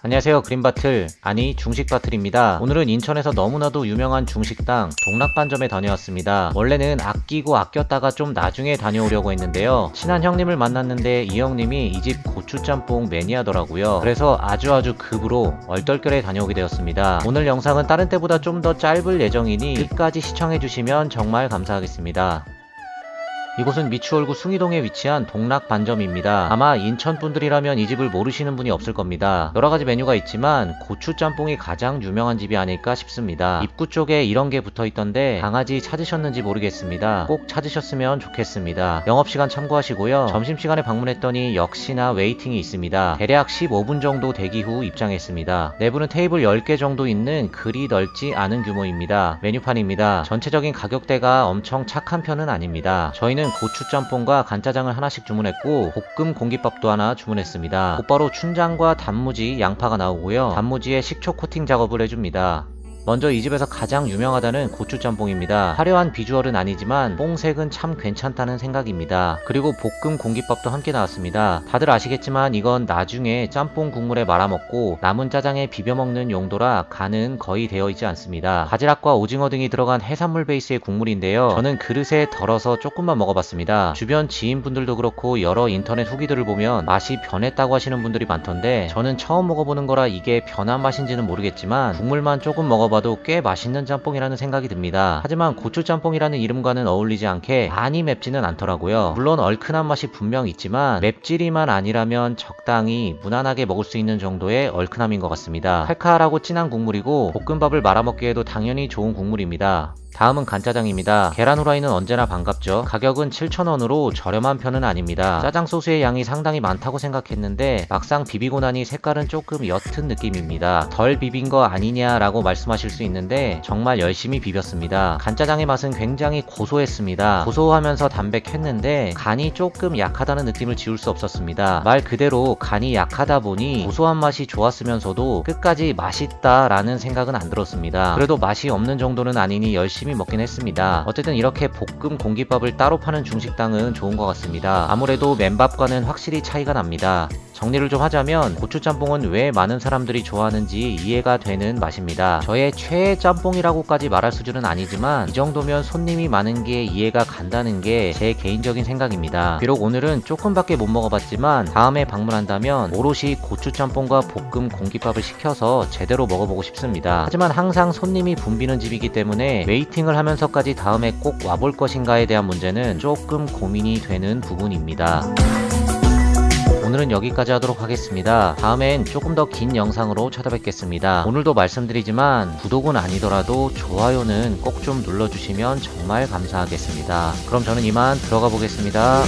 안녕하세요. 그린바틀 아니 중식바틀입니다. 오늘은 인천에서 너무나도 유명한 중식당 동락반점에 다녀왔습니다. 원래는 아끼고 아꼈다가 좀 나중에 다녀오려고 했는데요. 친한 형님을 만났는데 이 형님이 이 집 고추짬뽕 매니아더라고요. 그래서 아주 아주 급으로 얼떨결에 다녀오게 되었습니다. 오늘 영상은 다른 때보다 좀 더 짧을 예정이니 끝까지 시청해주시면 정말 감사하겠습니다 이곳은 미추홀구 숭이동에 위치한 동락 반점입니다. 아마 인천 분들이라면 이 집을 모르시는 분이 없을 겁니다. 여러 가지 메뉴가 있지만 고추 짬뽕이 가장 유명한 집이 아닐까 싶습니다. 입구 쪽에 이런 게 붙어 있던데 강아지 찾으셨는지 모르겠습니다. 꼭 찾으셨으면 좋겠습니다. 영업시간 참고하시고요. 점심시간에 방문했더니 역시나 웨이팅이 있습니다. 대략 15분 정도 대기 후 입장했습니다. 내부는 테이블 10개 정도 있는 그리 넓지 않은 규모입니다. 메뉴판입니다. 전체적인 가격대가 엄청 착한 편은 아닙니다. 저희는 고추짬뽕과 간짜장을 하나씩 주문했고 볶음 공깃밥도 하나 주문했습니다. 곧바로 춘장과 단무지, 양파가 나오고요. 단무지에 식초 코팅 작업을 해줍니다. 먼저 이 집에서 가장 유명하다는 고추짬뽕입니다. 화려한 비주얼은 아니지만 뽕색은 참 괜찮다는 생각입니다. 그리고 볶음 공깃밥도 함께 나왔습니다. 다들 아시겠지만 이건 나중에 짬뽕 국물에 말아먹고 남은 짜장에 비벼먹는 용도라 간은 거의 되어 있지 않습니다. 바지락과 오징어 등이 들어간 해산물 베이스의 국물인데요. 저는 그릇에 덜어서 조금만 먹어봤습니다. 주변 지인분들도 그렇고 여러 인터넷 후기들을 보면 맛이 변했다고 하시는 분들이 많던데 저는 처음 먹어보는 거라 이게 변한 맛인지는 모르겠지만 국물만 조금 먹어봐 봐도 꽤 맛있는 짬뽕이라는 생각이 듭니다. 하지만 고추 짬뽕이라는 이름과는 어울리지 않게 많이 맵지는 않더라고요. 물론 얼큰한 맛이 분명 있지만 맵찔이만 아니라면 적당히 무난하게 먹을 수 있는 정도의 얼큰함인 것 같습니다. 칼칼하고 진한 국물이고 볶음밥을 말아먹기에도 당연히 좋은 국물입니다. 다음은 간짜장입니다. 계란 후라이는 언제나 반갑죠. 가격은 7,000원으로 저렴한 편은 아닙니다. 짜장 소스의 양이 상당히 많다고 생각했는데 막상 비비고 나니 색깔은 조금 옅은 느낌입니다. 덜 비빈 거 아니냐라고 말씀하 실 수 있는데 정말 열심히 비볐습니다. 간짜장의 맛은 굉장히 고소했습니다. 고소하면서 담백했는데 간이 조금 약하다는 느낌을 지울 수 없었습니다. 말 그대로 간이 약하다 보니 고소한 맛이 좋았으면서도 끝까지 맛있다라는 생각은 안 들었습니다. 그래도 맛이 없는 정도는 아니니 열심히 먹긴 했습니다. 어쨌든 이렇게 볶음 공깃밥을 따로 파는 중식당은 좋은 것 같습니다. 아무래도 맨밥과는 확실히 차이가 납니다. 정리를 좀 하자면 고추 짬뽕은 왜 많은 사람들이 좋아하는지 이해가 되는 맛입니다. 저의 최애 짬뽕이라고까지 말할 수준은 아니지만 이 정도면 손님이 많은 게 이해가 간다는 게 제 개인적인 생각입니다. 비록 오늘은 조금밖에 못 먹어봤지만 다음에 방문한다면 오롯이 고추 짬뽕과 볶음 공깃밥을 시켜서 제대로 먹어보고 싶습니다. 하지만 항상 손님이 붐비는 집이기 때문에 웨이팅을 하면서까지 다음에 꼭 와볼 것인가에 대한 문제는 조금 고민이 되는 부분입니다. 오늘은 여기까지 하도록 하겠습니다. 다음엔 조금 더 긴 영상으로 찾아뵙겠습니다. 오늘도 말씀드리지만 구독은 아니더라도 좋아요는 꼭 좀 눌러주시면 정말 감사하겠습니다. 그럼 저는 이만 들어가 보겠습니다.